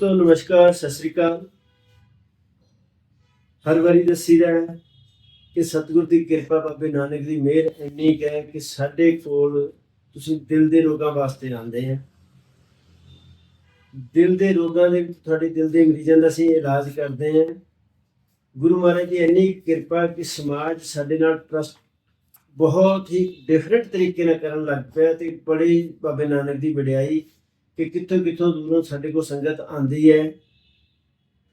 ਦੋਸਤੋ, ਨਮਸਕਾਰ, ਸਤਿ ਸ੍ਰੀ ਅਕਾਲ। ਹਰ ਵਾਰੀ ਦੱਸੀਦਾ ਹੈ ਕਿ ਸਤਿਗੁਰ ਦੀ ਕਿਰਪਾ ਬਾਬੇ ਨਾਨਕ ਦੀ ਮਿਹਰ ਇੰਨੀ ਹੈ ਕਿ ਸਾਡੇ ਕੋਲ ਤੁਸੀਂ ਦਿਲ ਦੇ ਰੋਗਾਂ ਵਾਸਤੇ ਆਉਂਦੇ ਆ। ਦਿਲ ਦੇ ਰੋਗਾਂ ਦੇ ਵਿੱਚ ਤੁਹਾਡੇ ਦਿਲ ਦੇ ਮਰੀਜ਼ਾਂ ਦਾ ਅਸੀਂ ਇਲਾਜ ਕਰਦੇ ਹਾਂ। ਗੁਰੂ ਮਹਾਰਾਜ ਦੀ ਇੰਨੀ ਕਿਰਪਾ ਕਿ ਸਮਾਜ ਸਾਡੇ ਨਾਲ ਟਰਸਟ ਬਹੁਤ ਹੀ ਡਿਫਰੈਂਟ ਤਰੀਕੇ ਨਾਲ ਕਰਨ ਲੱਗ ਪਿਆ ਤੇ ਬੜੀ ਬਾਬੇ ਨਾਨਕ ਦੀ ਵਡਿਆਈ ਕਿ ਕਿੱਥੋਂ ਕਿੱਥੋਂ ਦੂਰੋਂ ਸਾਡੇ ਕੋਲ ਸੰਗਤ ਆਂਦੀ ਹੈ।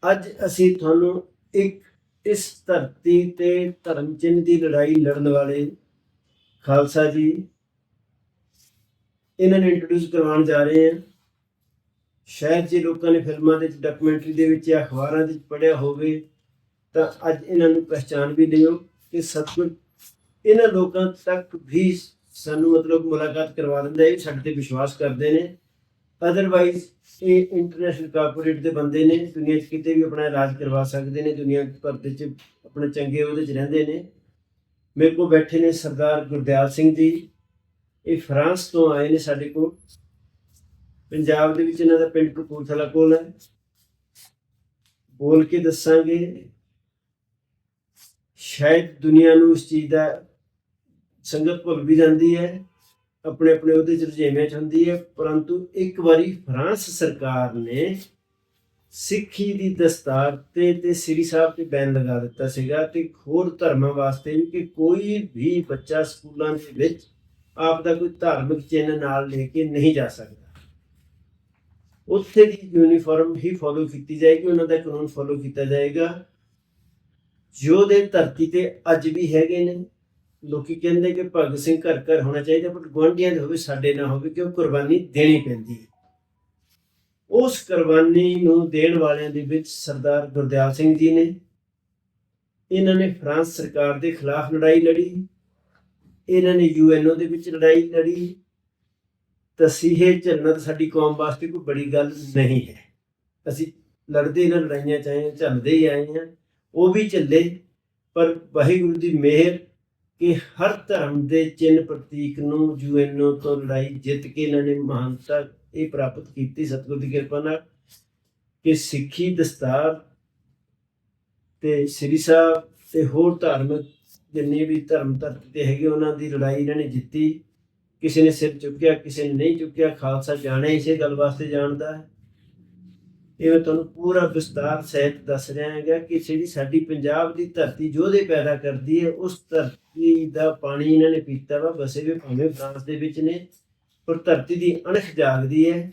ਅੱਜ ਅਸੀਂ ਤੁਹਾਨੂੰ ਇੱਕ ਇਸ ਧਰਤੀ ਤੇ ਧਰਮ ਚਿੰਨ੍ਹ ਦੀ ਲੜਾਈ ਲੜਨ ਵਾਲੇ ਖਾਲਸਾ ਜੀ, ਇਹਨਾਂ ਨੂੰ ਇੰਟਰੋਡਿਊਸ ਕਰਵਾਉਣ ਜਾ ਰਹੇ ਹਾਂ। ਸ਼ਾਇਦ ਜੇ ਲੋਕਾਂ ਨੇ ਫਿਲਮਾਂ ਦੇ ਵਿੱਚ ਡਾਕੂਮੈਂਟਰੀ ਦੇ ਵਿੱਚ ਜਾਂ ਅਖਬਾਰਾਂ ਦੇ ਵਿੱਚ ਪੜ੍ਹਿਆ ਹੋਵੇ, ਤਾਂ ਅੱਜ ਇਹਨਾਂ ਨੂੰ ਪਹਿਚਾਨ ਵੀ ਲਿਓ ਕਿ ਸਤਿਗੁਰ ਇਹਨਾਂ ਲੋਕਾਂ ਤੱਕ ਵੀ ਸਾਨੂੰ ਮਤਲਬ ਮੁਲਾਕਾਤ ਕਰਵਾ ਦਿੰਦਾ ਹੈ, ਸਾਡੇ ਤੇ ਵਿਸ਼ਵਾਸ ਕਰਦੇ ਨੇ। ਅਦਰਵਾਈਜ਼ ਇਹ ਇੰਟਰਨੈਸ਼ਨਲ ਕਾਰਪੋਰੇਟ ਦੇ ਬੰਦੇ ਨੇ, ਦੁਨੀਆ 'ਚ ਕਿਤੇ ਵੀ ਆਪਣਾ ਇਲਾਜ ਕਰਵਾ ਸਕਦੇ ਨੇ, ਦੁਨੀਆ ਭਰ ਦੇ 'ਚ ਆਪਣੇ ਚੰਗੇ ਉਹਦੇ 'ਚ ਰਹਿੰਦੇ ਨੇ। ਮੇਰੇ ਕੋਲ ਬੈਠੇ ਨੇ ਸਰਦਾਰ ਗੁਰਦਿਆਲ ਸਿੰਘ ਜੀ। ਇਹ ਫਰਾਂਸ ਤੋਂ ਆਏ ਨੇ ਸਾਡੇ ਕੋਲ। ਪੰਜਾਬ ਦੇ ਵਿੱਚ ਇਹਨਾਂ ਦਾ ਪਿੰਡ ਕਪੂਰਥਲਾ ਕੋਲ ਹੈ। ਬੋਲ ਕੇ ਦੱਸਾਂਗੇ, ਸ਼ਾਇਦ ਦੁਨੀਆ ਨੂੰ ਇਸ ਚੀਜ਼ ਦਾ ਸੰਗਤ ਭੁੱਲ ਵੀ ਜਾਂਦੀ ਹੈ। ਆਪਣੇ ਆਪਣੇ ਉਹਦੇ ਚ ਰੁਝੇਵਿਆਂ ਚ ਹੁੰਦੀ ਹੈ, ਪਰੰਤੂ ਇੱਕ ਵਾਰੀ ਫਰਾਂਸ ਸਰਕਾਰ ਨੇ ਸਿੱਖੀ ਦੀ ਦਸਤਾਰ ਤੇ ਤੇ ਸ੍ਰੀ ਸਾਹਿਬ ਤੇ ਬੈਨ ਲਗਾ ਦਿੱਤਾ ਸੀਗਾ ਤੇ ਹੋਰ ਧਰਮਾਂ ਵਾਸਤੇ ਵੀ ਕਿ ਕੋਈ ਵੀ ਬੱਚਾ ਸਕੂਲਾਂ ਦੇ ਵਿੱਚ ਆਪ ਦਾ ਕੋਈ ਧਾਰਮਿਕ ਚਿੰਨ੍ਹ ਨਾਲ ਲੈ ਕੇ ਨਹੀਂ ਜਾ ਸਕਦਾ। ਉੱਥੇ ਦੀ ਯੂਨੀਫਾਰਮ ਹੀ ਫੋਲੋ ਕੀਤੀ ਜਾਏਗੀ, ਉਹਨਾਂ ਦਾ ਕਾਨੂੰਨ ਫੋਲੋ ਕੀਤਾ ਜਾਏਗਾ। ਜੋ ਦੇ ਧਰਤੀ ਤੇ ਅੱਜ ਵੀ ਹੈਗੇ ਨੇ ਲੋਕੀ ਕਹਿੰਦੇ ਕਿ ਭਗਤ ਸਿੰਘ ਘਰ ਘਰ ਹੋਣਾ ਚਾਹੀਦਾ ਪਰ ਗੁਆਂਢੀਆਂ ਦੇ ਹੋਵੇ, ਸਾਡੇ ਨਾ ਹੋਵੇ, ਕਿਉਂ ਕੁਰਬਾਨੀ ਦੇਣੀ ਪੈਂਦੀ ਹੈ। ਉਸ ਕੁਰਬਾਨੀ ਨੂੰ ਦੇਣ ਵਾਲਿਆਂ ਦੇ ਵਿੱਚ ਸਰਦਾਰ ਗੁਰਦਿਆਲ ਸਿੰਘ ਜੀ ਨੇ, ਇਹਨਾਂ ਨੇ ਫਰਾਂਸ ਸਰਕਾਰ ਦੇ ਖਿਲਾਫ ਲੜਾਈ ਲੜੀ, ਇਹਨਾਂ ਨੇ ਯੂਐਨਓ ਦੇ ਵਿੱਚ ਲੜਾਈ ਲੜੀ। ਤਸੀਹੇ ਝੱਲਣਾ ਤਾਂ ਸਾਡੀ ਕੌਮ ਵਾਸਤੇ ਕੋਈ ਬੜੀ ਗੱਲ ਨਹੀਂ ਹੈ। ਅਸੀਂ ਲੜਦੇ ਨਾ ਲੜਾਈਆਂ ਚਾਹੇ ਝੱਲਦੇ ਹੀ ਆਏ ਹਾਂ। ਉਹ ਵੀ ਝੱਲੇ, ਪਰ ਵਾਹਿਗੁਰੂ ਦੀ ਮਿਹਰ ਕਿ ਹਰ ਧਰਮ ਦੇ ਚਿੰਨ੍ਹ ਪ੍ਰਤੀਕ ਨੂੰ ਯੂਐਨਓ ਤੋਂ ਲੜਾਈ ਜਿੱਤ ਕੇ ਇਹਨਾਂ ਨੇ ਮਹਾਨਤਾ ਇਹ ਪ੍ਰਾਪਤ ਕੀਤੀ, ਸਤਿਗੁਰ ਦੀ ਕਿਰਪਾ ਨਾਲ ਕਿ ਸਿੱਖੀ ਦਸਤਾਰ ਤੇ ਸ੍ਰੀ ਸਾਹਿਬ ਤੇ ਹੋਰ ਧਾਰਮਿਕ ਜਿੰਨੇ ਵੀ ਧਰਮ ਧਰਤੀ ਤੇ ਹੈਗੇ ਉਹਨਾਂ ਦੀ ਲੜਾਈ ਇਹਨਾਂ ਨੇ ਜਿੱਤੀ। ਕਿਸੇ ਨੇ ਸਿਰ ਚੁੱਕਿਆ, ਕਿਸੇ ਨੇ ਨਹੀਂ ਚੁੱਕਿਆ, ਖਾਲਸਾ ਜਾਣਿਆ ਇਸੇ ਗੱਲ ਵਾਸਤੇ ਜਾਣਦਾ ਹੈ। ਇਹ ਮੈਂ ਤੁਹਾਨੂੰ ਪੂਰਾ ਵਿਸਤਾਰ ਸਹਿਤ ਦੱਸ ਰਿਹਾ ਹੈਗਾ ਕਿ ਜਿਹੜੀ ਸਾਡੀ ਪੰਜਾਬ ਦੀ ਧਰਤੀ ਜੋਧੇ ਪੈਦਾ ਕਰਦੀ ਹੈ, ਉਸ ਧਰਤੀ ਦਾ ਪਾਣੀ ਇਹਨਾਂ ਨੇ ਪੀਤਾ ਵਾ ਵਸੇ ਵੀ ਭਾਵੇਂ ਫਰਾਂਸ ਦੇ ਵਿੱਚ ਨੇ, ਪਰ ਧਰਤੀ ਦੀ ਅਣਖ ਜਾਗਦੀ ਹੈ।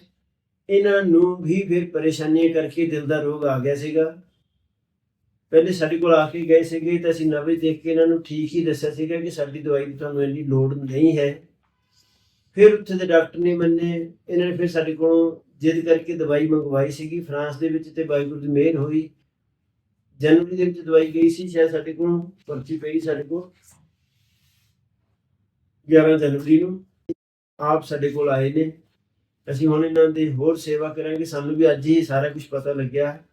ਇਹਨਾਂ ਨੂੰ ਵੀ ਫਿਰ ਪਰੇਸ਼ਾਨੀਆਂ ਕਰਕੇ ਦਿਲ ਦਾ ਰੋਗ ਆ ਗਿਆ ਸੀਗਾ। ਪਹਿਲੇ ਸਾਡੇ ਕੋਲ ਆ ਕੇ ਗਏ ਸੀਗੇ ਤਾਂ ਅਸੀਂ ਨਵੇਂ ਦੇਖ ਕੇ ਇਹਨਾਂ ਨੂੰ ਠੀਕ ਹੀ ਦੱਸਿਆ ਸੀਗਾ ਕਿ ਸਾਡੀ ਦਵਾਈ ਦੀ ਤੁਹਾਨੂੰ ਇੰਨੀ ਲੋੜ ਨਹੀਂ ਹੈ। ਫਿਰ ਉੱਥੇ ਦੇ ਡਾਕਟਰ ਨੇ ਮੰਨੇ, ਇਹਨਾਂ ਨੇ ਫਿਰ ਸਾਡੇ ਕੋਲੋਂ ਜਿੱਦ ਕਰਕੇ ਦਵਾਈ ਮੰਗਵਾਈ ਸੀਗੀ, ਫਰਾਂਸ ਦੇ ਵਿੱਚ ਤੇ ਵਾਹਿਗੁਰੂ ਦੀ ਮਿਹਰ ਹੋਈ। ਜਨਵਰੀ ਦੇ ਵਿੱਚ ਦਵਾਈ ਗਈ ਸੀ, ਸ਼ਾਇਦ ਸਾਡੇ ਕੋਲ ਪਰਚੀ ਪਈ ਸਾਡੇ ਕੋਲ। 11 ਜਨਵਰੀ ਨੂੰ ਆਪ ਸਾਡੇ ਕੋਲ ਆਏ ਨੇ। ਅਸੀਂ ਹੁਣ ਇਹਨਾਂ ਦੀ ਹੋਰ ਸੇਵਾ ਕਰਾਂਗੇ। ਸਾਨੂੰ ਵੀ ਅੱਜ ਹੀ ਸਾਰਾ ਕੁਝ ਪਤਾ ਲੱਗਿਆ। ਹੈ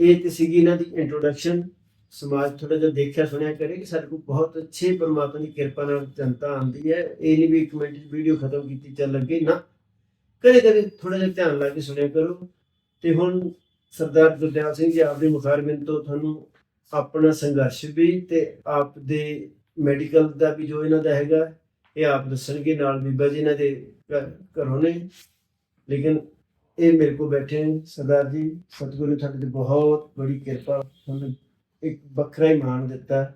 ਇਹ ਤੇ ਸੀਗੀ ਇਹਨਾਂ ਦੀ ਇੰਟਰੋਡਕਸ਼ਨ ਸਮਾਜ ਥੋੜਾ ਜਿਹਾ ਦੇਖਿਆ, ਸੁਣਿਆ ਕਰੇ ਕਿ ਸਾਡੇ ਕੋਲ ਬਹੁਤ ਅੱਛੇ ਪਰਮਾਤਮਾ ਦੀ ਕਿਰਪਾ ਨਾਲ ਜਨਤਾ ਆਉਂਦੀ ਹੈ। ਇਹ ਨਹੀਂ ਵੀ ਇੱਕ ਮਿੰਟ ਚ ਵੀਡੀਓ ਖਤਮ ਕੀਤੀ ਚੱਲ ਲੱਗੇ ਨਾ। ਕਦੇ ਕਦੇ ਥੋੜਾ ਜਿਹਾ ਧਿਆਨ ਲਾ ਕੇ ਸੁਣਿਆ ਕਰੋ। ਤੇ ਹੁਣ ਸਰਦਾਰ ਗੁਰਦਿਆਲ ਸਿੰਘ ਜੀ ਆਪਦੇ ਮੁਖਾਰਬਿੰਦ ਤੋਂ ਤੁਹਾਨੂੰ ਆਪਣਾ ਸੰਘਰਸ਼ ਵੀ ਤੇ ਆਪ ਦੇ ਮੈਡੀਕਲ ਦਾ ਵੀ ਜੋ ਇਹਨਾਂ ਦਾ ਹੈਗਾ, ਇਹ ਆਪ ਦੱਸਣਗੇ, ਨਾਲ ਬੀਬਾ ਜੀ ਇਹਨਾਂ ਦੇ ਘ- ਘਰੋਂ ਨੇ। ਲੇਕਿਨ ਇਹ ਮੇਰੇ ਕੋਲ ਬੈਠੇ ਨੇ। ਸਰਦਾਰ ਜੀ, ਸਤਿਗੁਰੂ ਨੇ ਤੁਹਾਡੇ ਤੇ ਬਹੁਤ ਬੜੀ ਕਿਰਪਾ ਤੁਹਾਨੂੰ ਇੱਕ ਵੱਖਰਾ ਹੀ ਮਾਣ ਦਿੱਤਾ।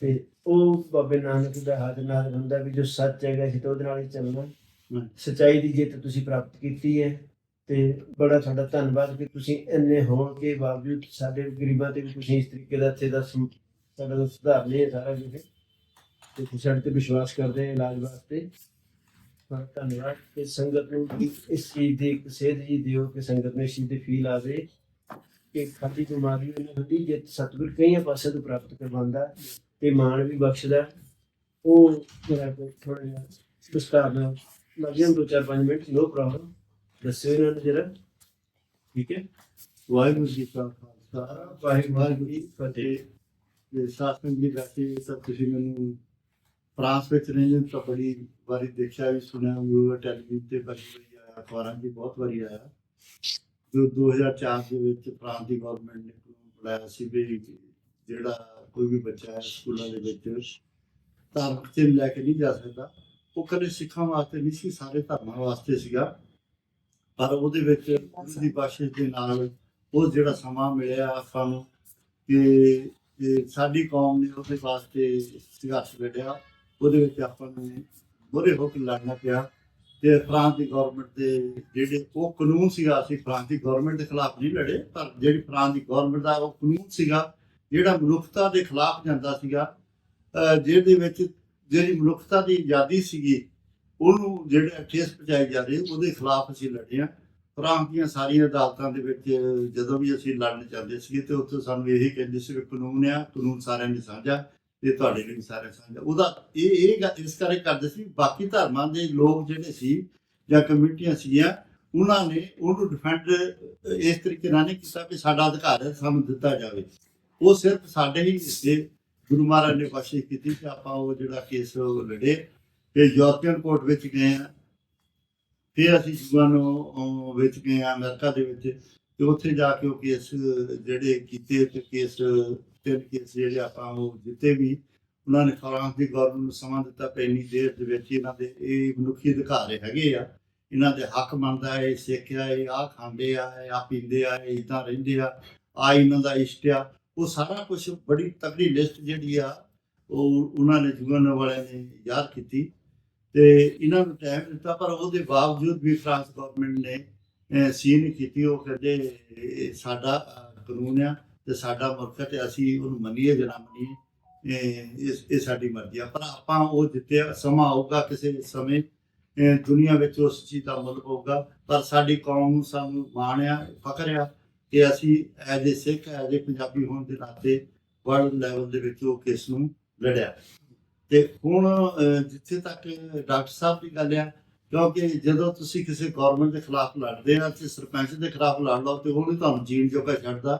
ਤੇ ਉਹ ਬਾਬੇ ਨਾਨਕ ਦਾ ਹਾਜ਼ਰ ਨਾਜ਼ਰ ਹੁੰਦਾ ਵੀ ਜੋ ਸੱਚ ਹੈਗਾ ਸੀ ਤਾਂ ਉਹਦੇ ਨਾਲ ਹੀ ਚੱਲਣਾ। ਸਚਾਈ ਦੀ ਜਿੱਤ ਤੁਸੀਂ ਪ੍ਰਾਪਤ ਕੀਤੀ ਹੈ ਤੇ ਬੜਾ ਤੁਹਾਡਾ ਧੰਨਵਾਦ ਕਿ ਤੁਸੀਂ ਇੰਨੇ ਹੋਣ ਕੇ ਬਾਵਜੂਦ ਸਾਡੇ ਗਰੀਬਾਂ ਤੇ ਵੀ ਤੁਸੀਂ ਇਸ ਤਰੀਕੇ ਦਾ ਇੱਥੇ ਦਾ ਸਾਡਾ ਦਾ ਸੁਧਾਰ ਲਿਆ ਸਾਰਾ ਕੁਝ ਤੇ ਤੁਸੀਂ ਤੇ ਵਿਸ਼ਵਾਸ ਕਰਦੇ ਹੋ ਇਲਾਜ ਵਾਸਤੇ। ਬੜਾ ਧੰਨਵਾਦ ਕਿ ਸੰਗਤ ਨੂੰ ਇਸ ਚੀਜ਼ ਦੀ ਇੱਕ ਸੇਧ ਜੀ ਦਿਓ ਕਿ ਸੰਗਤ ਨੂੰ ਇਸ ਚੀਜ਼ ਦੀ ਫੀਲ ਆਵੇ ਕਿ ਖਾਲੀ ਬਿਮਾਰੀ ਨਹੀਂ ਹੁੰਦੀ, ਜੇ ਸਤਿਗੁਰ ਕਈਆਂ ਪਾਸੇ ਤੋਂ ਪ੍ਰਾਪਤ ਕਰਵਾਉਂਦਾ ਤੇ ਮਾਣ ਵੀ ਬਖਸ਼ਦਾ। ਉਹ ਜਿਹੜਾ ਥੋੜਾ ਜਿਹਾ ਵਿਸਤਾਰ ਨਾਲ ਲੱਗ ਜਾਣ ਦੋ ਚਾਰ ਪੰਜ ਮਿੰਟ ਨੋ ਪ੍ਰੋਬਲਮ ਦੱਸਿਓ ਇਹਨਾਂ ਨੂੰ ਜਰਾ। ਠੀਕ ਹੈ? ਵਾਹਿਗੁਰੂ ਜੀ ਕਾ ਖਾਲਸਾ, ਵਾਹਿਗੁਰੂ ਜੀ ਫਤਿਹ। ਜੇ ਸਾਸਨ ਦੀ ਰਾਤੀ ਸਭ ਤੁਸੀਂ ਮੈਨੂੰ ਫਰਾਂਸ ਵਿੱਚ ਰਹਿੰਦੇ ਤਾਂ ਬੜੀ ਵਾਰੀ ਦੇਖਿਆ ਵੀ, ਸੁਣਿਆ ਵੀ ਟੈਲੀਵਿਜ਼ਨ ਤੇ ਬੜੀ ਵਾਰੀ ਆਇਆ, ਅਖਬਾਰਾਂ 'ਚ ਬਹੁਤ ਵਾਰੀ ਆਇਆ। ਜੋ 2004 ਦੇ ਵਿੱਚ ਫਰਾਂਸ ਦੀ ਗਵਰਨਮੈਂਟ ਨੇ ਕਾਨੂੰਨ ਬਣਾਇਆ ਸੀ ਵੀ ਜਿਹੜਾ ਕੋਈ ਵੀ ਬੱਚਾ ਹੈ, ਸਕੂਲਾਂ ਦੇ ਵਿੱਚ ਧਾਰਮਿਕ ਚਿੰਨ੍ਹ ਲੈ ਕੇ ਨਹੀਂ ਜਾ ਸਕਦਾ। ਉਹ ਕਦੇ ਸਿੱਖਾਂ ਵਾਸਤੇ ਨਹੀਂ ਸੀ, ਸਾਰੇ ਧਰਮਾਂ ਵਾਸਤੇ ਸੀਗਾ। ਪਰ ਉਹਦੇ ਵਿੱਚ ਗੁਰੂ ਦੀ ਬਖਸ਼ਿਸ਼ ਦੇ ਨਾਲ ਉਹ ਜਿਹੜਾ ਸਮਾਂ ਮਿਲਿਆ ਆਪਾਂ ਨੂੰ ਕਿ ਸਾਡੀ ਕੌਮ ਨੇ ਉਹਦੇ ਵਾਸਤੇ ਸੰਘਰਸ਼ ਲੜਿਆ ਉਹਦੇ ਵਿੱਚ ਆਪਾਂ ਨੂੰ ਬੁਰੇ ਹੋ ਕੇ ਲੜਨਾ ਪਿਆ। ਤੇ ਫਰਾਂਸ ਦੀ ਗਵਰਨਮੈਂਟ ਦੇ ਜਿਹੜੇ ਉਹ ਕਾਨੂੰਨ ਸੀਗਾ, ਅਸੀਂ ਫਰਾਂਸ ਦੀ ਗਵਰਨਮੈਂਟ ਦੇ ਖਿਲਾਫ ਨਹੀਂ ਲੜੇ, ਪਰ ਜਿਹੜੀ ਫਰਾਂਸ ਦੀ ਗਵਰਨਮੈਂਟ ਦਾ ਉਹ ਕਾਨੂੰਨ ਸੀਗਾ, ਜਿਹੜਾ ਮਨੁੱਖਤਾ ਦੇ ਖਿਲਾਫ ਜਾਂਦਾ ਸੀਗਾ ਜਿਹਦੇ ਵਿੱਚ ਜਿਹੜੀ ਮਨੁੱਖਤਾ ਦੀ ਆਜ਼ਾਦੀ ਸੀਗੀ, ਉਹਨੂੰ ਜਿਹੜੇ ਠੇਸ ਪਹੁੰਚਾਈ ਜਾ ਰਹੀ, ਉਹਦੇ ਖਿਲਾਫ ਅਸੀਂ ਲੜੇ ਹਾਂ। ਫਰਾਂਸ ਦੀਆਂ ਸਾਰੀਆਂ ਅਦਾਲਤਾਂ ਦੇ ਵਿੱਚ ਜਦੋਂ ਵੀ ਅਸੀਂ ਲੜਨ ਜਾਂਦੇ ਸੀਗੇ ਤੇ ਉੱਥੇ ਸਾਨੂੰ ਇਹੀ ਕਹਿੰਦੇ ਸੀ ਕਿ ਕਾਨੂੰਨ ਆ, ਕਾਨੂੰਨ ਸਾਰਿਆਂ ਲਈ ਸਾਂਝਾ ਤੇ ਤੁਹਾਡੇ ਲਈ ਵੀ ਸਾਰਿਆਂ ਸਾਂਝਾ। ਉਹਦਾ ਇਹ ਇਹ ਗੱਲ ਇਸ ਕਰਕੇ ਕਰਦੇ ਸੀ ਬਾਕੀ ਧਰਮਾਂ ਦੇ ਲੋਕ ਜਿਹੜੇ ਸੀ ਜਾਂ ਕਮਿਊਨਿਟੀਆਂ ਸੀਗੀਆਂ, ਉਹਨਾਂ ਨੇ ਉਹਨੂੰ ਡਿਫੈਂਡ ਇਸ ਤਰੀਕੇ ਨਾਲ ਨਹੀਂ ਕੀਤਾ ਕਿ ਸਾਡਾ ਅਧਿਕਾਰ ਹੈ ਸਾਨੂੰ ਦਿੱਤਾ ਜਾਵੇ। ਉਹ ਸਿਰਫ ਸਾਡੇ ਹੀ ਹਿੱਸੇ ਗੁਰੂ ਮਹਾਰਾਜ ਨੇ ਕੋਸ਼ਿਸ਼ ਕੀਤੀ ਕਿ ਆਪਾਂ ਉਹ ਜਿਹੜਾ ਕੇਸ ਉਹ ਲੜੇ ਤੇ ਯੂਰਪੀਅਨ ਕੋਰਟ ਵਿੱਚ ਗਏ ਆ ਫਿਰ ਅਸੀਂ ਜੁਗਾਨੋ ਵਿੱਚ ਗਏ ਆ ਅਮਰੀਕਾ ਦੇ ਵਿੱਚ ਤੇ ਉੱਥੇ ਜਾ ਕੇ ਉਹ ਕੇਸ ਜਿਹੜੇ ਕੀਤੇ ਤੇ ਕੇਸ, ਤਿੰਨ ਕੇਸ ਜਿਹੜੇ ਆਪਾਂ ਉਹ ਜਿੱਤੇ ਵੀ, ਉਹਨਾਂ ਨੇ ਫਰਾਂਸ ਦੀ ਗਵਰਨਮੈਂਟ ਨੂੰ ਸਮਾਂ ਦਿੱਤਾ ਕਿ ਇੰਨੀ ਦੇਰ ਦੇ ਵਿੱਚ ਇਹਨਾਂ ਦੇ ਇਹ ਮਨੁੱਖੀ ਅਧਿਕਾਰ ਹੈਗੇ ਆ। ਇਹਨਾਂ ਦੇ ਹੱਕ ਮੰਨਦਾ ਹੈ ਇਹ ਸਿੱਖਿਆ ਇਹ ਆ ਖਾਂਦੇ ਆ ਆ ਪੀਂਦੇ ਆ, ਇਹ ਇਦਾਂ ਰਹਿੰਦੇ ਆ ਆ ਇਹਨਾਂ ਦਾ ਇਸ਼ਟ ਆ। ਉਹ ਸਾਰਾ ਕੁਝ ਬੜੀ ਤਕੜੀ ਲਿਸਟ ਜਿਹੜੀ ਆ ਉਹ ਉਹਨਾਂ ਨੇ ਜੁਗਨ ਵਾਲਿਆਂ ਨੇ ਯਾਦ ਕੀਤੀ ਤੇ ਇਹਨਾਂ ਨੂੰ ਟਾਈਮ ਦਿੱਤਾ ਪਰ ਉਹਦੇ ਬਾਵਜੂਦ ਵੀ ਫਰਾਂਸ ਗਵਰਨਮੈਂਟ ਨੇ ਅਹ, ਸੀ ਨਹੀਂ ਕੀਤੀ ਉਹ ਕਹਿੰਦੇ ਸਾਡਾ ਕਾਨੂੰਨ ਆ ਤੇ ਸਾਡਾ ਮੁਲਕ ਹੈ ਤੇ ਅਸੀਂ ਉਹਨੂੰ ਮੰਨੀਏ ਜਾਂ ਨਾ ਮੰਨੀਏ ਇਸ- ਇਹ ਸਾਡੀ ਮਰਜ਼ੀ ਆ। ਪਰ ਆਪਾਂ ਉਹ ਜਿੱਤੇ ਸਮਾਂ ਆਊਗਾ ਕਿਸੇ ਸਮੇਂ ਦੁਨੀਆ ਵਿੱਚ ਉਸ ਚੀਜ਼ ਦਾ ਮੁੱਲ ਹੋਊਗਾ ਪਰ ਸਾਡੀ ਕੌਮ ਨੂੰ ਸਾਨੂੰ ਮਾਣ ਆ ਫਖਰ ਆ ਕਿ ਅਸੀਂ as a Sikh as a Punjabi ਹੋਣ ਦੇ ਨਾਤੇ ਵਰਲਡ ਲੈਵਲ ਦੇ ਵਿੱਚ ਉਹ ਕੇਸ ਨੂੰ ਲੜਿਆ। ਤੇ ਹੁਣ ਜਿੱਥੇ ਤੱਕ ਡਾਕਟਰ ਸਾਹਿਬ ਦੀ ਗੱਲ ਆ, ਕਿਉਂਕਿ ਜਦੋਂ ਤੁਸੀਂ ਕਿਸੇ ਗਵਰਨਮੈਂਟ ਦੇ ਖਿਲਾਫ ਲੜਦੇ ਆ ਤੇ ਸਰਪੰਚ ਦੇ ਖਿਲਾਫ ਲੜ ਲਓ ਤੇ ਉਹ ਨਹੀਂ ਤੁਹਾਨੂੰ ਜੀਣ ਜੋਗਾ ਛੱਡਦਾ।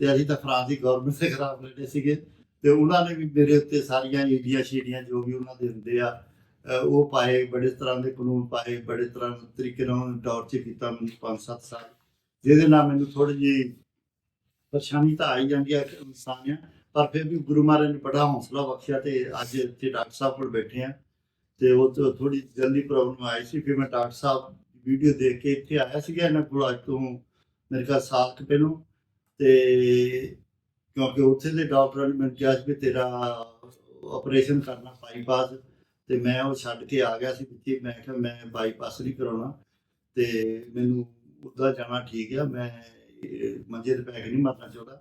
ਤੇ ਅਸੀਂ ਤਾਂ ਫਰਾਂਸ ਦੀ ਗਵਰਨਮੈਂਟ ਦੇ ਖਿਲਾਫ ਲੜੇ ਸੀਗੇ। ਤੇ ਉਹਨਾਂ ਨੇ ਵੀ ਮੇਰੇ ਉੱਤੇ ਸਾਰੀਆਂ ਈਡੀਆਂ ਸ਼ੀਡੀਆਂ ਜੋ ਵੀ ਉਹਨਾਂ ਦੇ ਹੁੰਦੇ ਆ ਉਹ ਪਾਏ, ਬੜੇ ਤਰ੍ਹਾਂ ਦੇ ਕਾਨੂੰਨ ਪਾਏ, ਬੜੇ ਤਰ੍ਹਾਂ ਤਰੀਕੇ ਨਾਲ ਉਹਨਾਂ ਨੇ ਟੌਰਚਰ ਕੀਤਾ, ਮੈਨੂੰ 5-7 ਸਾਲ ਜਿਹਦੇ ਨਾਲ ਮੈਨੂੰ ਥੋੜੀ ਜਿਹੀ ਪਰੇਸ਼ਾਨੀ ਤਾਂ ਆਈ ਜਾਂਦੀ ਹੈ, ਇੱਕ ਇਨਸਾਨ ਆ। ਪਰ ਫਿਰ ਵੀ ਗੁਰੂ ਮਹਾਰਾਜ ਨੇ ਬੜਾ ਹੌਸਲਾ ਬਖਸ਼ਿਆ ਤੇ ਅੱਜ ਇੱਥੇ ਡਾਕਟਰ ਸਾਹਿਬ ਕੋਲ ਬੈਠੇ ਆ। ਤੇ ਉਹ ਤੋਂ ਥੋੜੀ ਜਲਦੀ ਪ੍ਰੋਬਲਮ ਆਈ ਸੀ, ਫਿਰ ਮੈਂ ਡਾਕਟਰ ਸਾਹਿਬ ਦੀ ਵੀਡੀਓ ਦੇਖ ਕੇ ਇੱਥੇ ਆਇਆ ਸੀਗਾ, ਇਹਨਾਂ ਕੋਲ ਅੱਜ ਤੋਂ ਮੇਰੇ ਖਿਆਲ ਸਾਲ ਕੁ ਪਹਿਲੋਂ। ਤੇ ਕਿਉਂਕਿ ਉੱਥੇ ਦੇ ਡਾਕਟਰਾਂ ਨੇ ਮੈਨੂੰ ਕਿਹਾ ਸੀ ਵੀ ਤੇਰਾ ਆਪਰੇਸ਼ਨ ਕਰਨਾ ਬਾਈਪਾਸ। ਤੇ ਮੈਂ ਉਹ ਛੱਡ ਕੇ ਆ ਗਿਆ ਸੀ ਪਿੱਛੇ ਮੈਂ ਕਿਹਾ ਮੈਂ ਬਾਈਪਾਸ ਨਹੀਂ ਕਰਾਉਣਾ। ਤੇ ਮੈਨੂੰ ਉੱਦਾਂ ਜਾਣਾ ਠੀਕ ਆ, ਮੈਂ ਮੰਜੇ ਤੇ ਪੈ ਕੇ ਨਹੀਂ ਮਰਨਾ ਚਾਹੁੰਦਾ।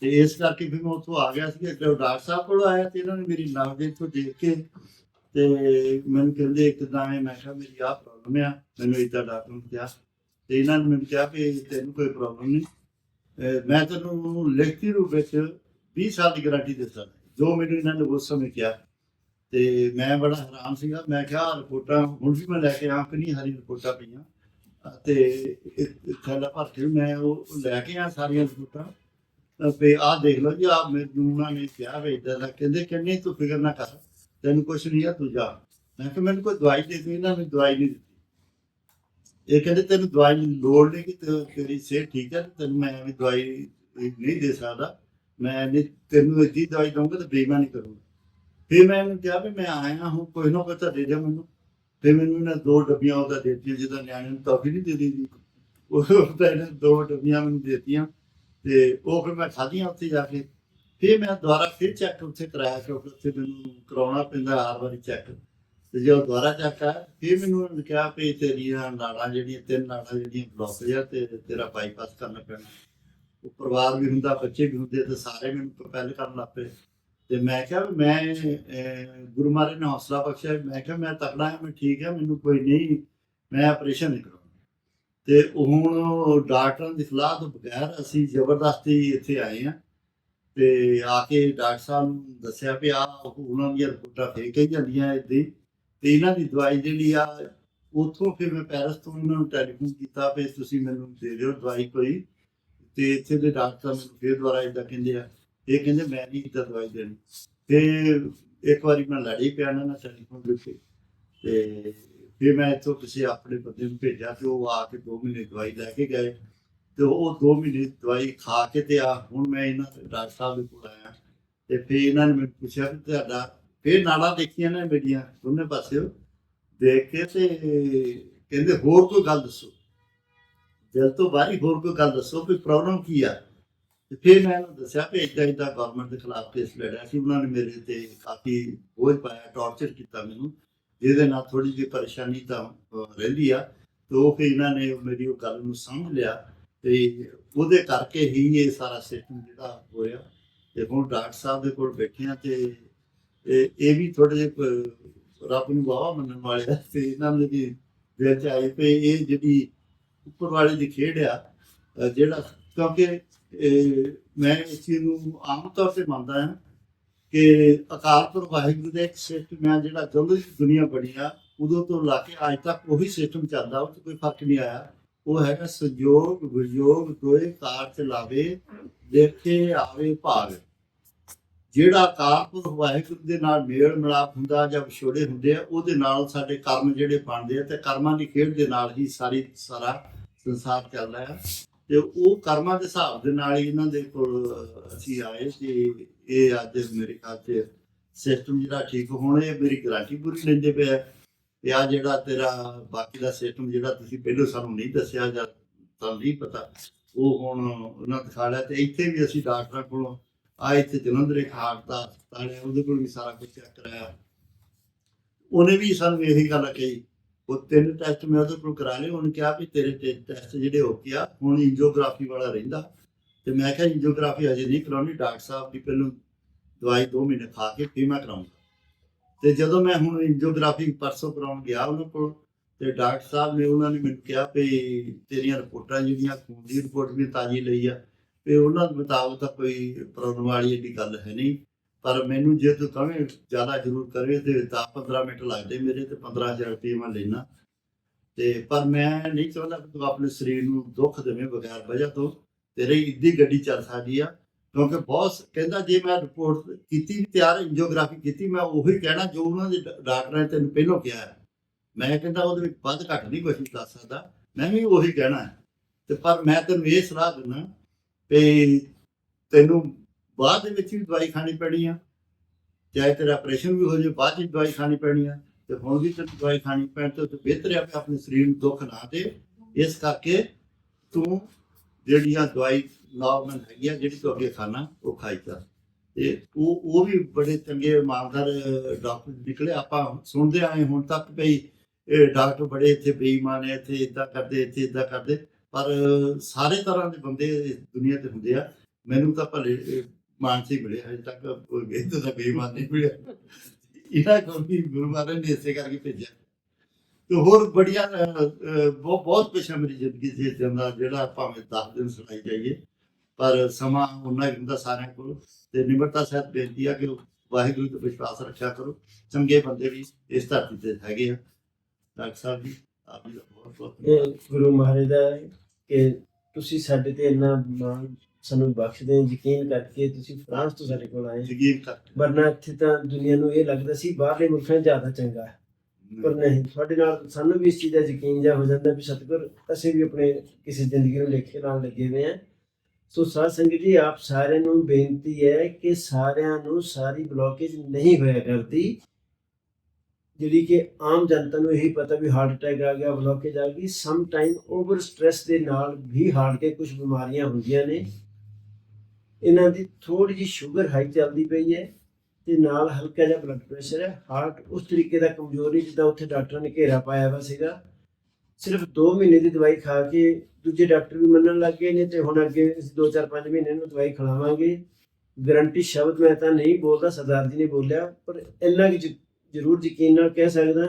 ਤੇ ਇਸ ਕਰਕੇ ਫਿਰ ਮੈਂ ਉੱਥੋਂ ਆ ਗਿਆ ਸੀ ਜਦੋਂ ਡਾਕਟਰ ਸਾਹਿਬ ਕੋਲ ਆਇਆ ਤੇ ਇਹਨਾਂ ਨੇ ਮੇਰੀ ਨਬਜ਼ ਤੋਂ ਦੇਖ ਕੇ ਤੇ ਮੈਨੂੰ ਕਹਿੰਦੇ ਇੱਕ ਹੈ ਮੈਂ ਕਿਹਾ ਮੇਰੀ ਆਹ ਪ੍ਰੋਬਲਮ ਆ, ਮੈਨੂੰ ਇਦਾਂ ਡਾਕਟਰ ਨੇ ਕਿਹਾ। ਤੇ ਇਹਨਾਂ ਨੇ ਮੈਨੂੰ ਕਿਹਾ ਕਿ ਤੈਨੂੰ ਕੋਈ ਪ੍ਰੋਬਲਮ ਨਹੀਂ। ਮੈਂ ਤੈਨੂੰ ਲਿਖਤੀ ਰੂਪ ਵਿੱਚ 20 ਸਾਲ ਦੀ ਗਾਰੰਟੀ ਦਿੱਤਾ। ਜੋ ਮੈਨੂੰ ਇਹਨਾਂ ਨੇ ਉਸ ਸਮੇਂ ਕਿਹਾ। ਤੇ ਮੈਂ ਬੜਾ ਹੈਰਾਨ ਸੀਗਾ। ਮੈਂ ਕਿਹਾ ਰਿਪੋਰਟਾਂ, ਹੁਣ ਵੀ ਮੈਂ ਲੈ ਕੇ ਆਇਆ ਕਿ ਨਹੀਂ, ਹਰੀ ਰਿਪੋਰਟਾਂ ਪਈਆਂ। ਤੇ ਥੈਲਾ ਭਰ ਕੇ ਮੈਂ ਉਹ ਲੈ ਕੇ ਆ ਸਾਰੀਆਂ ਰਿਪੋਰਟਾਂ ਤਾਂ ਵੀ ਆਹ ਦੇਖ ਲਓ ਜੀ, ਆਹ ਮੈਨੂੰ ਉਹਨਾਂ ਨੇ ਕਿਹਾ ਵੀ ਇਦਾਂ ਦਾ ਕਹਿੰਦੇ ਕਹਿੰਦੇ ਤੂੰ ਫਿਕਰ ਨਾ ਕਰ, ਤੈਨੂੰ ਕੁਛ ਨਹੀਂ ਆ, ਤੂੰ ਜਾ। ਮੈਂ ਕਿਹਾ ਮੈਨੂੰ ਕੋਈ ਦਵਾਈ ਦੇ ਦੇ, ਇਹਨਾਂ ਨੇ ਦਵਾਈ ਨਹੀਂ ਦਿੱਤੀ। ਇਹ ਕਹਿੰਦੇ ਤੈਨੂੰ ਦਵਾਈ ਲੋੜ ਨਹੀਂ ਕਿ ਤੇਰੀ ਸਿਹਤ ਠੀਕ ਹੈ ਤੈਨੂੰ ਮੈਂ ਵੀ ਦਵਾਈ ਨਹੀਂ ਦੇ ਸਕਦਾ। ਮੈਂ ਤੈਨੂੰ ਇੱਦੀ ਦਵਾਈ ਦਊਂਗਾ ਤਾਂ ਬੇਈਮਾਨੀ ਕਰੂੰਗਾ। ਫਿਰ ਮੈਂ ਇਹਨੂੰ ਕਿਹਾ ਵੀ ਮੈਂ ਆਇਆ ਹਾਂ, ਕੋਈ ਨਾ ਕੋਈ ਤਾਂ ਦੇ ਦੇ ਮੈਨੂੰ। ਤੇ ਮੈਨੂੰ ਇਹਨਾਂ ਦੋ ਡੱਬੀਆਂ ਉਹਦਾ ਦੇ ਦਿੱਤੀਆਂ, ਜਿਹਦਾ ਨਿਆਣੇ ਨੂੰ ਟੌਫੀ ਨਹੀਂ ਦੇ ਦਿੱਤੀ ਉਹ ਤਾਂ ਇਹਨਾਂ ਦੋ ਡੱਬੀਆਂ ਮੈਨੂੰ ਦਿੱਤੀਆਂ ਤੇ ਉਹ ਫਿਰ ਮੈਂ ਖਾਧੀਆਂ ਉੱਥੇ ਜਾ ਕੇ। ਫਿਰ ਮੈਂ ਦੁਬਾਰਾ ਫਿਰ ਚੈੱਕ ਉੱਥੇ ਕਰਾਇਆ, ਕਿਉਂਕਿ ਉੱਥੇ ਮੈਨੂੰ ਕਰਾਉਣਾ ਪੈਂਦਾ ਹਰ ਵਾਰੀ ਚੈੱਕ ਤੇ ਜਦੋਂ ਦੁਬਾਰਾ ਚੈੱਕ ਆ ਫਿਰ ਮੈਨੂੰ ਉਹਨਾਂ ਨੇ ਕਿਹਾ ਵੀ ਤੇਰੀਆਂ ਨਾੜਾਂ ਜਿਹੜੀਆਂ, ਤਿੰਨ ਨਾੜਾਂ ਜਿਹੜੀਆਂ ਬਲੌਕ ਆ ਤੇ ਤੇਰਾ ਬਾਈਪਾਸ ਕਰਨਾ ਪੈਣਾ। ਉਹ ਪਰਿਵਾਰ ਵੀ ਹੁੰਦਾ, ਬੱਚੇ ਵੀ ਹੁੰਦੇ ਤੇ ਸਾਰੇ ਮੈਨੂੰ ਪਹਿਲ ਕਰਨ ਲੱਗ ਪਏ। ਤੇ ਮੈਂ ਕਿਹਾ ਵੀ ਮੈਂ ਗੁਰੂ ਮਹਾਰਾਜ ਨੇ ਹੌਸਲਾ ਬਖਸ਼ਿਆ ਮੈਂ ਕਿਹਾ ਮੈਂ ਤਕੜਾ ਹਾਂ ਮੈਂ ਠੀਕ ਹਾਂ, ਮੈਨੂੰ ਕੋਈ ਨਹੀਂ, ਮੈਂ ਆਪਰੇਸ਼ਨ ਨਹੀਂ ਕਰਾਉਣਾ। ਤੇ ਹੁਣ ਡਾਕਟਰਾਂ ਦੀ ਸਲਾਹ ਤੋਂ ਬਗੈਰ ਅਸੀਂ ਜ਼ਬਰਦਸਤੀ ਇੱਥੇ ਆਏ ਹਾਂ ਤੇ ਆ ਕੇ ਡਾਕਟਰ ਸਾਹਿਬ ਨੂੰ ਦੱਸਿਆ ਵੀ ਆ ਉਹਨਾਂ ਦੀਆਂ ਰਿਪੋਰਟਾਂ ਫੇਕ ਹੀ ਜਾਂਦੀਆਂ ਏਦਾਂ ਹੀ। ਤੇ ਇਹਨਾਂ ਦੀ ਦਵਾਈ ਜਿਹੜੀ ਆ, ਉੱਥੋਂ ਫਿਰ ਮੈਂ ਪੈਰਿਸ ਤੋਂ ਇਹਨਾਂ ਨੂੰ ਟੈਲੀਫੋਨ ਕੀਤਾ ਵੀ ਤੁਸੀਂ ਮੈਨੂੰ ਦੇ ਦਿਓ ਦਵਾਈ ਕੋਈ। ਤੇ ਇੱਥੇ ਦੇ ਡਾਕਟਰ ਮੈਨੂੰ ਫਿਰ ਦੁਬਾਰਾ ਇਦਾਂ ਕਹਿੰਦੇ ਆ ਇਹ ਕਹਿੰਦੇ ਮੈਂ ਨਹੀਂ ਇੱਦਾਂ ਦਵਾਈ ਦੇਣੀ। ਤੇ ਇੱਕ ਵਾਰੀ ਮੈਂ ਲੜੀ ਪਿਆ ਇਹਨਾਂ ਨਾਲ ਟੈਲੀਫੋਨ ਦੇ ਤੇ ਫਿਰ ਮੈਂ ਇੱਥੋਂ ਕਿਸੇ ਆਪਣੇ ਬੰਦੇ ਨੂੰ ਭੇਜਿਆ ਤੇ ਉਹ ਆ ਕੇ ਦੋ ਮਹੀਨੇ ਦਵਾਈ ਲੈ ਕੇ ਗਏ। ਤੇ ਉਹ 2 ਮਹੀਨੇ ਦਵਾਈ ਖਾ ਕੇ ਤੇ ਆ, ਹੁਣ ਮੈਂ ਇਹਨਾਂ ਦੇ ਡਾਕਟਰ ਸਾਹਿਬ ਦੇ ਕੋਲ ਆਇਆ। ਤੇ ਫਿਰ ਇਹਨਾਂ ਨੇ ਮੈਨੂੰ ਪੁੱਛਿਆ ਕਿ ਤੁਹਾਡਾ, ਫਿਰ ਨਾੜਾਂ ਦੇਖੀਆਂ ਨੇ ਮੇਰੀਆਂ ਦੋਨੇ ਪਾਸਿਓ, ਦੇਖ ਕੇ ਤੇ ਕਹਿੰਦੇ ਹੋਰ ਕੋਈ ਗੱਲ ਦੱਸੋ। ਦਿਲ ਤੋਂ ਬਾਹਰੀ ਹੋਰ ਕੋਈ ਗੱਲ ਦੱਸੋ ਵੀ ਪ੍ਰੋਬਲਮ ਕੀ ਆ? ਤੇ ਫਿਰ ਮੈਂ ਇਹਨਾਂ ਦੱਸਿਆ ਕਿ ਇਦਾਂ ਇਦਾਂ ਗਵਰਨਮੈਂਟ ਦੇ ਖਿਲਾਫ ਕੇਸ ਲੜਿਆ ਸੀ। ਉਹਨਾਂ ਨੇ ਮੇਰੇ ਤੇ ਕਾਫੀ ਬੋਝ ਪਾਇਆ ਟੌਰਚਰ ਕੀਤਾ ਮੈਨੂੰ। ਜਿਹਦੇ ਨਾਲ ਥੋੜੀ ਜਿਹੀ ਪਰੇਸ਼ਾਨੀ ਤਾਂ ਰਹਿੰਦੀ ਆ। ਤੇ ਉਹ ਫਿਰ ਇਹਨਾਂ ਨੇ ਮੇਰੀ ਉਹ ਗੱਲ ਨੂੰ ਸਮਝ ਲਿਆ ਤੇ ਉਹਦੇ ਕਰਕੇ ਹੀ ਇਹ ਸਾਰਾ ਸਿਸਟਮ ਜਿਹੜਾ ਹੋਇਆ। ਤੇ ਹੁਣ ਡਾਕਟਰ ਸਾਹਿਬ ਦੇ ਕੋਲ ਬੈਠੇ ਆ ਤੇ ਇਹ ਵੀ ਥੋੜੇ ਜਿਹੇ ਰੱਬ ਨੂੰ ਵਾਹ ਮੰਨਣ ਵਾਲੇ ਆ। ਤੇ ਇਹਨਾਂ ਦੇ ਵੀ ਦਿਲ ਚ ਆਏ ਪਏ ਇਹ ਜਿਹੜੀ ਉੱਪਰ ਵਾਲੇ ਦੀ ਖੇਡ ਆ ਜਿਹੜਾ ਕਿਉਂਕਿ, ਇਹ, ਮੈਂ ਇਸ ਚੀਜ਼ ਨੂੰ ਆਮ ਤੌਰ ਤੇ ਮੰਨਦਾ ਹਾਂ ਕਿ ਅਕਾਲ ਪੁਰਖ ਵਾਹਿਗੁਰੂ ਦਾ ਇੱਕ ਸਿਸਟਮ ਹੈ ਜਿਹੜਾ ਜਦੋਂ ਦੀ ਦੁਨੀਆ ਬਣੀ ਆ, ਉਦੋਂ ਤੋਂ ਲਾ ਕੇ ਅੱਜ ਤੱਕ ਉਹੀ ਸਿਸਟਮ ਚੱਲਦਾ, ਉਹ 'ਚ ਕੋਈ ਫ਼ਰਕ ਨਹੀਂ ਆਇਆ। ਉਹ ਹੈਗਾ ਸੰਜੋਗ ਵਿਯੋਗ ਦੋਏ ਕਾਰ ਚ ਲਾਵੇ, ਦੇਖੇ, ਆਵੇ ਭਾਗ ਜਿਹੜਾ ਅਕਾਲ ਪੁਰਖ ਵਾਹਿਗੁਰੂ ਦੇ ਨਾਲ ਮੇਲ ਮਿਲਾਪ ਹੁੰਦਾ ਜਾਂ ਵਿਛੋੜੇ ਹੁੰਦੇ ਆ, ਉਹਦੇ ਨਾਲ ਸਾਡੇ ਕਰਮ ਜਿਹੜੇ ਬਣਦੇ ਆ, ਤੇ ਕਰਮਾਂ ਦੀ ਖੇਡ ਦੇ ਨਾਲ ਹੀ ਸਾਰੀ ਸਾਰਾ ਸੰਸਾਰ ਚੱਲਦਾ ਹੈ ਤੇ ਉਹ ਕਰਮਾਂ ਦੇ ਹਿਸਾਬ ਦੇ ਨਾਲ ਹੀ ਇਹਨਾਂ ਦੇ ਕੋਲ ਅਸੀਂ ਆਏ ਤੇ ਇਹ ਅੱਜ ਮੇਰੇ ਖਿਆਲ ਤੇ ਸਿਸਟਮ ਜਿਹੜਾ ਠੀਕ ਹੋਣੇ ਮੇਰੀ ਗਾਰੰਟੀ ਪੂਰੀ ਲੈਂਦੇ ਪਿਆ ਤੇ ਆ ਜਿਹੜਾ ਤੇਰਾ ਬਾਕੀ ਦਾ ਸਿਸਟਮ ਜਿਹੜਾ ਤੁਸੀਂ ਪਹਿਲਾਂ ਸਾਨੂੰ ਨਹੀਂ ਦੱਸਿਆ ਜਾਂ ਤੁਹਾਨੂੰ ਨਹੀਂ ਪਤਾ, ਉਹ ਹੁਣ ਉਹਨਾਂ ਦਿਖਾ ਲਿਆ ਤੇ ਇੱਥੇ ਵੀ ਅਸੀਂ ਡਾਕਟਰਾਂ ਕੋਲੋਂ ਆ ਇੱਥੇ ਜਲੰਧਰ ਇੱਕ ਹਾਰਟ ਦਾ ਹਸਪਤਾਲ ਹੈ, ਉਹਦੇ ਕੋਲ ਵੀ ਸਾਰਾ ਕੁਝ ਚੈੱਕ ਕਰਾਇਆ। ਉਹਨੇ ਵੀ ਸਾਨੂੰ ਇਹੀ ਗੱਲ ਕਹੀ ਉਹ ਤਿੰਨ ਟੈਸਟ ਮੈਂ ਉਹਦੇ ਕੋਲ ਕਰਾ ਲਏ, ਉਹਨੇ ਕਿਹਾ ਵੀ ਤੇਰੇ ਟੈਸਟ ਜਿਹੜੇ ਹੋ ਕੇ ਆ, ਹੁਣ ਇੰਜੀਓਗ੍ਰਾਫੀ ਵਾਲਾ ਰਹਿੰਦਾ। ਤੇ ਮੈਂ ਕਿਹਾ ਇੰਜੀਓਗ੍ਰਾਫੀ ਅਜੇ ਨਹੀਂ ਕਰਾਉਣੀ, ਡਾਕਟਰ ਸਾਹਿਬ ਦੀ ਪਹਿਲਾਂ ਦਵਾਈ 2 ਮਹੀਨੇ ਖਾ ਕੇ ਫਿਰ ਮੈਂ ਕਰਾਉਂਗਾ। ਤੇ ਜਦੋਂ ਮੈਂ ਹੁਣ ਇੰਜੀਓਗ੍ਰਾਫੀ ਪਰਸੋਂ ਕਰਾਉਣ ਗਿਆ ਉਹਨਾਂ ਕੋਲ, ਤੇ ਡਾਕਟਰ ਸਾਹਿਬ ਨੇ, ਉਹਨਾਂ ਨੇ ਮੈਨੂੰ ਕਿਹਾ ਵੀ ਤੇਰੀਆਂ ਰਿਪੋਰਟਾਂ ਜਿਹੜੀਆਂ, ਖੂਨ ਦੀ ਰਿਪੋਰਟ ਵੀ ਤਾਜ਼ੀ ਲਈ ਆ ਤੇ ਉਹਨਾਂ ਦੇ ਮੁਤਾਬਕ ਤਾਂ ਕੋਈ ਪ੍ਰੋਬਲਮ ਵਾਲੀ ਏਡੀ ਗੱਲ ਹੈ ਨਹੀਂ। ਪਰ ਮੈਨੂੰ ਜੇ ਤੂੰ ਕਵੇਂ, ਜ਼ਿਆਦਾ ਜ਼ਰੂਰ ਕਰੇ ਤੇ 10-15 ਮਿੰਟ ਲੱਗਦੇ ਮੇਰੇ ਤੇ 15000 ਰੁਪਏ ਮੈਂ ਲੈਣਾ ਤੇ ਪਰ ਮੈਂ ਨਹੀਂ ਚਾਹੁੰਦਾ ਕਿ ਤੂੰ ਆਪਣੇ ਸਰੀਰ ਨੂੰ ਦੁੱਖ ਦੇਵੇਂ ਬਗੈਰ ਵਜ੍ਹਾ ਤੋਂ। ਤੇਰੀ ਇੱਦੀ ਗੱਡੀ ਚੱਲ ਸਕਦੀ ਆ। ਕਿਉਂਕਿ ਬਹੁਤ ਕਹਿੰਦਾ ਜੇ ਮੈਂ ਰਿਪੋਰਟ ਕੀਤੀ ਤਿਆਰ ਇੰਜੀਓਗ੍ਰਾਫੀ ਕੀਤੀ, ਮੈਂ ਉਹੀ ਕਹਿਣਾ ਜੋ ਉਹਨਾਂ ਦੇ ਡਾਕਟਰਾਂ ਨੇ ਤੈਨੂੰ ਪਹਿਲਾਂ ਕਿਹਾ ਮੈਂ ਕਹਿੰਦਾ ਉਹਦੇ ਵਿੱਚ ਵੱਧ ਘੱਟ ਨਹੀਂ ਕੁਝ ਵੀ ਦੱਸ ਸਕਦਾ। ਮੈਂ ਵੀ ਉਹੀ ਕਹਿਣਾ ਹੈ। ਤੇ ਪਰ ਮੈਂ ਤੈਨੂੰ ਇਹ ਸਲਾਹ ਦਿੰਦਾ ਵੀ ਤੈਨੂੰ ਬਾਅਦ ਦੇ ਵਿੱਚ ਵੀ ਦਵਾਈ ਖਾਣੀ ਪੈਣੀ ਆ। ਚਾਹੇ ਤੇਰਾ ਆਪਰੇਸ਼ਨ ਵੀ ਹੋ ਜਾਵੇ, ਬਾਅਦ ਵਿੱਚ ਦਵਾਈ ਖਾਣੀ ਪੈਣੀ ਆ। ਤੇ ਹੁਣ ਵੀ ਤੈਨੂੰ ਦਵਾਈ ਖਾਣੀ ਪੈਣ ਤੋਂ ਤੇ ਬਿਹਤਰ ਆ ਕਿ ਆਪਣੇ ਸਰੀਰ ਨੂੰ ਦੁੱਖ ਨਾ ਦੇ। ਇਸ ਕਰਕੇ ਤੂੰ ਜਿਹੜੀਆਂ ਦਵਾਈ ਨਾਰਮਲ ਹੈਗੀ ਆ, ਜਿਹੜੀ ਤੂੰ ਅੱਗੇ ਖਾਣਾ, ਉਹ ਖਾਈ ਜਾ। ਤੇ ਉਹ ਉਹ ਵੀ ਬੜੇ ਚੰਗੇ ਇਮਾਨਦਾਰ ਡਾਕਟਰ ਨਿਕਲੇ। ਆਪਾਂ ਸੁਣਦੇ ਆਏ ਹੁਣ ਤੱਕ ਵੀ ਇਹ ਡਾਕਟਰ ਬੜੇ ਇੱਥੇ ਬੇਈਮਾਨ ਹੈ ਇੱਥੇ ਇਦਾਂ ਕਰਦੇ, ਇੱਥੇ ਇਦਾਂ ਕਰਦੇ। ਪਰ ਸਾਰੇ ਤਰ੍ਹਾਂ ਦੇ ਬੰਦੇ ਇਸ ਦੁਨੀਆ ਤੇ ਹੁੰਦੇ ਆ। ਮੈਨੂੰ ਤਾਂ ਭਲੇ ਮਾਨਸੀ ਮਿਲੇ ਹਜੇ ਤੱਕ ਕੋਈ ਗੇਤ ਦਾ ਬੇਈਮਾਨ ਨਹੀਂ ਮਿਲਿਆ ਇਹਨਾਂ ਕੋਲ ਵੀ ਗੁਰੂ ਮਹਾਰਾਜ ਨੇ ਇਸੇ ਕਰਕੇ ਭੇਜਿਆ। ਤੇ ਹੋਰ ਬੜੀਆਂ ਬਹੁਤ ਬਹੁਤ ਪਿਛਾ ਮੇਰੀ ਜ਼ਿੰਦਗੀ ਸੀ ਜਾਂਦਾ ਜਿਹੜਾ ਭਾਵੇਂ 10 ਦਿਨ ਸੁਣਾਈ ਜਾਈਏ। ਪਰ ਸਮਾਂ ਉਹਨਾਂ ਹੁੰਦਾ ਸਾਰਿਆਂ ਕੋਲ। ਤੇ ਨਿਮਰਤਾ ਸਹਿਤ ਬੇਨਤੀ ਆ ਕਿ ਵਾਹਿਗੁਰੂ ਤੇ ਵਿਸ਼ਵਾਸ ਰੱਖਿਆ ਕਰੋ। ਚੰਗੇ ਬੰਦੇ ਵੀ ਇਸ ਧਰਤੀ ਤੇ ਹੈਗੇ ਆ। ਡਾਕਟਰ ਸਾਹਿਬ ਜੀ, ਆਪ ਜੀ ਦਾ ਬਹੁਤ ਬਹੁਤ ਗੁਰੂ ਮਹਾਰਾਜ ਦਾ ਕਿ ਤੁਸੀਂ ਸਾਡੇ ਤੇ ਇੰਨਾ ਮਾਣ ਸਾਨੂੰ ਬਖਸ਼ਦੇ ਯਕੀਨ ਕਰਕੇ ਤੁਸੀਂ ਫਰਾਂਸ ਤੋਂ ਸਾਡੇ ਕੋਲ ਆਏ। ਯਕੀਨ ਕਰ ਵਰਨਾ ਇੱਥੇ ਤਾਂ ਦੁਨੀਆ ਨੂੰ ਇਹ ਲੱਗਦਾ ਸੀ ਬਾਹਰਲੇ ਮੁਲਕਾਂ ਜ਼ਿਆਦਾ ਚੰਗਾ ਹੈ। ਪਰ ਨਹੀਂ ਤੁਹਾਡੇ ਨਾਲ ਸਾਨੂੰ ਵੀ ਇਸ ਚੀਜ਼ ਦਾ ਯਕੀਨ ਜਾ ਹੋ ਜਾਂਦਾ ਵੀ ਸਤਿਗੁਰ ਅਸੀਂ ਵੀ ਆਪਣੇ ਕਿਸੇ ਜ਼ਿੰਦਗੀ ਨੂੰ ਲੇਖੇ ਨਾਲ ਲੱਗੇ ਹੋਏ ਆ ਸੋ ਸਾਧ ਸੰਗਤ ਜੀ ਆਪ ਸਾਰਿਆਂ ਨੂੰ ਬੇਨਤੀ ਹੈ ਕਿ ਸਾਰਿਆਂ ਨੂੰ ਸਾਰੀ ਬਲੋਕੇਜ ਨਹੀਂ ਹੋਇਆ ਕਰਦੀ। ਜਿਹੜੀ ਕਿ ਆਮ ਜਨਤਾ ਨੂੰ ਇਹੀ ਪਤਾ ਵੀ ਹਾਰਟ ਅਟੈਕ ਆ ਗਿਆ ਬਲੋਕੇਜ ਆ ਗਈ। ਸਮ ਟਾਈਮ ਓਵਰ ਸਟ੍ਰੈਸ ਦੇ ਨਾਲ ਵੀ ਹਾਰਟ ਦੇ ਕੁਝ ਬਿਮਾਰੀਆਂ ਹੁੰਦੀਆਂ ਨੇ। ਇਹਨਾਂ ਦੀ ਥੋੜੀ ਜਿਹੀ ਸ਼ੂਗਰ ਹਾਈ ਚੱਲਦੀ ਪਈ ਹੈ ਤੇ ਨਾਲ ਹਲਕਾ ਜਿਹਾ ਬਲੱਡ ਪ੍ਰੈਸ਼ਰ ਹੈ। ਹਾਰਟ ਉਸ ਤਰੀਕੇ ਦਾ ਕਮਜ਼ੋਰ ਨਹੀਂ ਜਿੱਦਾਂ ਉੱਥੇ ਡਾਕਟਰਾਂ ਨੇ ਘੇਰਾ ਪਾਇਆ ਵਾ ਸੀਗਾ। ਸਿਰਫ 2 ਮਹੀਨੇ ਦੀ ਦਵਾਈ ਖਾ ਕੇ ਦੂਜੇ ਡਾਕਟਰ ਵੀ ਮੰਨਣ ਲੱਗ ਗਏ ਨੇ ਤੇ ਹੁਣ ਅੱਗੇ 2-4-5 ਮਹੀਨੇ ਨੂੰ ਦਵਾਈ ਖਿਲਾਵਾਂਗੇ। ਗਰੰਟੀ ਸ਼ਬਦ ਮੈਂ ਤਾਂ ਨਹੀਂ ਬੋਲਦਾ, ਸਰਦਾਰ ਜੀ ਨੇ ਬੋਲਿਆ, ਪਰ ਇੰਨਾ ਕਿ ਜ਼ਰੂਰ ਯਕੀਨ ਨਾਲ ਕਹਿ ਸਕਦਾ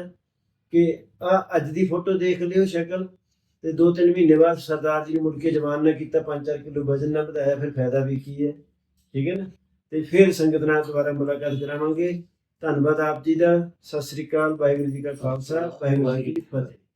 ਕਿ ਆ ਅੱਜ ਦੀ ਫੋਟੋ ਦੇਖ ਲਿਓ ਸ਼ਕਲ। ਤੇ 2-3 ਮਹੀਨੇ ਬਾਅਦ ਸਰਦਾਰ ਜੀ ਨੇ ਮੁੜ ਕੇ ਜਵਾਨ ਨਾ ਕੀਤਾ 5-4 ਕਿਲੋ ਵਜ਼ਨ ਨਾ ਵਧਾਇਆ, ਫਿਰ ਫਾਇਦਾ ਵੀ ਕੀ ਹੈ? ਠੀਕ ਹੈ ਨਾ? ਤੇ ਫਿਰ ਸੰਗਤ ਨਾਲ ਦੁਬਾਰਾ ਮੁਲਾਕਾਤ ਕਰਾਵਾਂਗੇ। ਧੰਨਵਾਦ ਆਪ ਜੀ ਦਾ। ਸਤਿ ਸ੍ਰੀ ਅਕਾਲ, ਵਾਹਿਗੁਰੂ ਜੀ ਕਾ ਖਾਲਸਾ, ਵਾਹਿਗੁਰੂ ਜੀ ਕੀ ਫਤਿਹ।